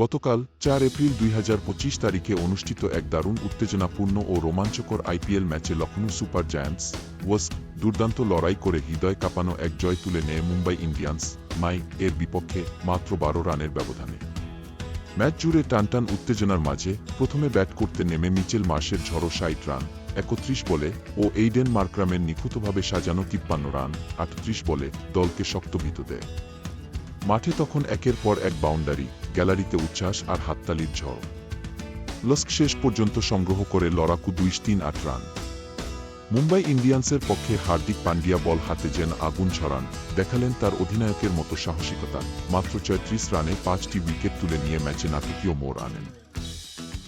গতকাল চার এপ্রিল দুই হাজার পঁচিশ তারিখে অনুষ্ঠিত এক দারুণ, উত্তেজনাপূর্ণ ও রোমাঞ্চকর আইপিএল ম্যাচে লখনৌ সুপার জায়ান্টস ওয়াস্ক দুর্দান্ত লড়াই করে হৃদয় কাঁপানো এক জয় তুলে নেয় মুম্বাই ইন্ডিয়ান্স। মাই এর বিপক্ষে মাত্র বারো রানের ব্যবধানে। ম্যাচ জুড়ে টানটান উত্তেজনার মাঝে প্রথমে ব্যাট করতে নেমে মিচেল মার্শের ঝড়ো ষাট রান, একত্রিশ বলে ও এইডেন মার্ক্রামের নিখুঁতভাবে সাজানো তিপ্পান্ন রান, আটত্রিশ বলে দলকে শক্ত ভীত দেয়। মাঠে তখন একের পর এক বাউন্ডারি, গ্যালারিতে উচ্ছ্বাস আর হাততালির ঝড়। লস্ক শেষ পর্যন্ত সংগ্রহ করে লড়াকু দুই তিন আট রান। মুম্বাই ইন্ডিয়ান্সের পক্ষে হার্দিক পান্ডিয়া বল হাতে যেন আগুন ছড়ান, দেখালেন তার অধিনায়কের মতো সাহসিকতা। মাত্র চয়ত্রিশ রানে পাঁচটি উইকেট তুলে নিয়ে ম্যাচে নাটকীয় মোড় আনেন।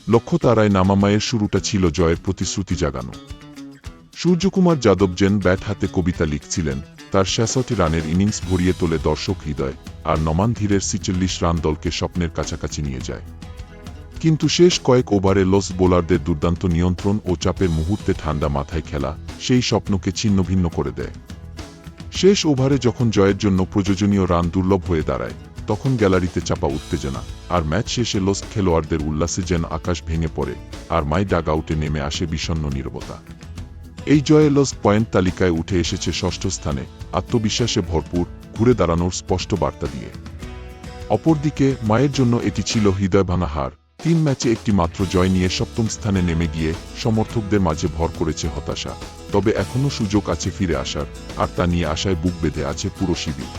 লক্ষ্য তারায় নামামায়ের শুরুটা ছিল জয়ের প্রতিশ্রুতি জাগানো। সূর্যকুমার যাদব যেন ব্যাট হাতে কবিতা লিখছিলেন তার ছেষট্টি রানের ইনিংস ভরিয়ে তোলে দর্শক হৃদয়, আর নমান ধীরের ছিচল্লিশ রান দলকে স্বপ্নের কাছাকাছি নিয়ে যায়। কিন্তু শেষ কয়েক ওভারে লস বোলারদের দুর্দান্ত নিয়ন্ত্রণ ও চাপের মুহূর্তে ঠান্ডা মাথায় খেলা সেই স্বপ্নকে ছিন্নভিন্ন করে দেয়। শেষ ওভারে যখন জয়ের জন্য প্রয়োজনীয় রান দুর্লভ হয়ে দাঁড়ায়, তখন গ্যালারিতে চাপা উত্তেজনা, আর ম্যাচ শেষে লস খেলোয়াড়দের উল্লাসে যেন আকাশ ভেঙে পড়ে, আর মাই ডাগ আউটে নেমে আসে বিষণ্ন নীরবতা। এই জয়ে লস পয়েন্ট তালিকায় উঠে এসেছে ষষ্ঠ স্থানে, আত্মবিশ্বাসে ভরপুর, ঘুরে দাঁড়ানোর স্পষ্ট বার্তা দিয়ে। অপরদিকে, মায়ের জন্য এটি ছিল হৃদয় ভাঙাহার তিন ম্যাচে একটি মাত্র জয় নিয়ে সপ্তম স্থানে নেমে গিয়ে সমর্থকদের মাঝে ভর করেছে হতাশা। তবে এখনও সুযোগ আছে ফিরে আসার, আর তা নিয়ে আশায় বুক বেঁধে আছে পুরো শিবির।